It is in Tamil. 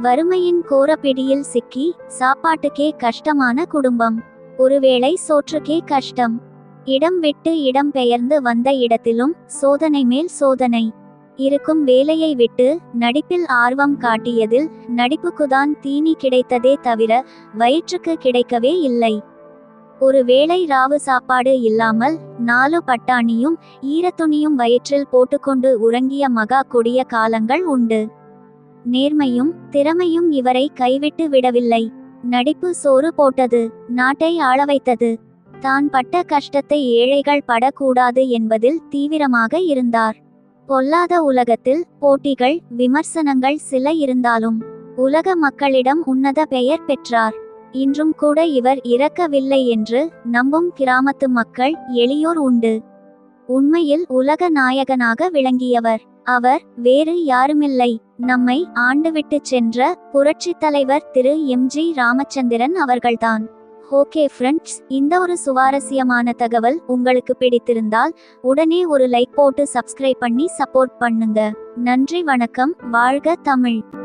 வறுமையின் கோரப்பிடியில் சிக்கி சாப்பாட்டுக்கே கஷ்டமான குடும்பம். ஒருவேளை சோற்றுக்கே கஷ்டம். இடம் விட்டு இடம் பெயர்ந்து வந்த இடத்திலும் சோதனை மேல் சோதனை. இருக்கும் வேலையை விட்டு நடிப்பில் ஆர்வம் காட்டியதில் நடிப்புக்குதான் தீனி கிடைத்ததே தவிர வயிற்றுக்கு கிடைக்கவே இல்லை. ஒரு வேளை ராவு சாப்பாடு இல்லாமல் நாலு பட்டாணியும் ஈரத்துணியும் வயிற்றில் போட்டுக்கொண்டு உறங்கிய மகா கொடிய காலங்கள் உண்டு. நேர்மையும் திறமையும் இவரை கைவிட்டு விடவில்லை. நடிப்பு சோறு போட்டது நாட்டை ஆள வைத்தது தான் பட்ட கஷ்டத்தை ஏழைகள் படக்கூடாது என்பதில் தீவிரமாக இருந்தார். பொல்லாத உலகத்தில் போட்டிகள் விமர்சனங்கள் சில இருந்தாலும் உலக மக்களிடம் உன்னத பெயர் பெற்றார். இன்றும் கூட இவர் இறக்கவில்லை என்று நம்பும் கிராமத்து மக்கள் எளியோர் உண்டு. உண்மையில் உலக நாயகனாக விளங்கியவர். அவர் வேறு யாருமில்லை. நம்மை ஆண்டுவிட்டு சென்ற புரட்சித் தலைவர் திரு. எம். ஜி. ராமச்சந்திரன் அவர்கள்தான். ஓகே ஃப்ரெண்ட்ஸ் இந்த ஒரு சுவாரஸ்யமான தகவல் உங்களுக்கு பிடித்திருந்தால் உடனே ஒரு லைக் போட்டு சப்ஸ்கிரைப் பண்ணி சப்போர்ட் பண்ணுங்க. நன்றி வணக்கம் வாழ்க தமிழ்.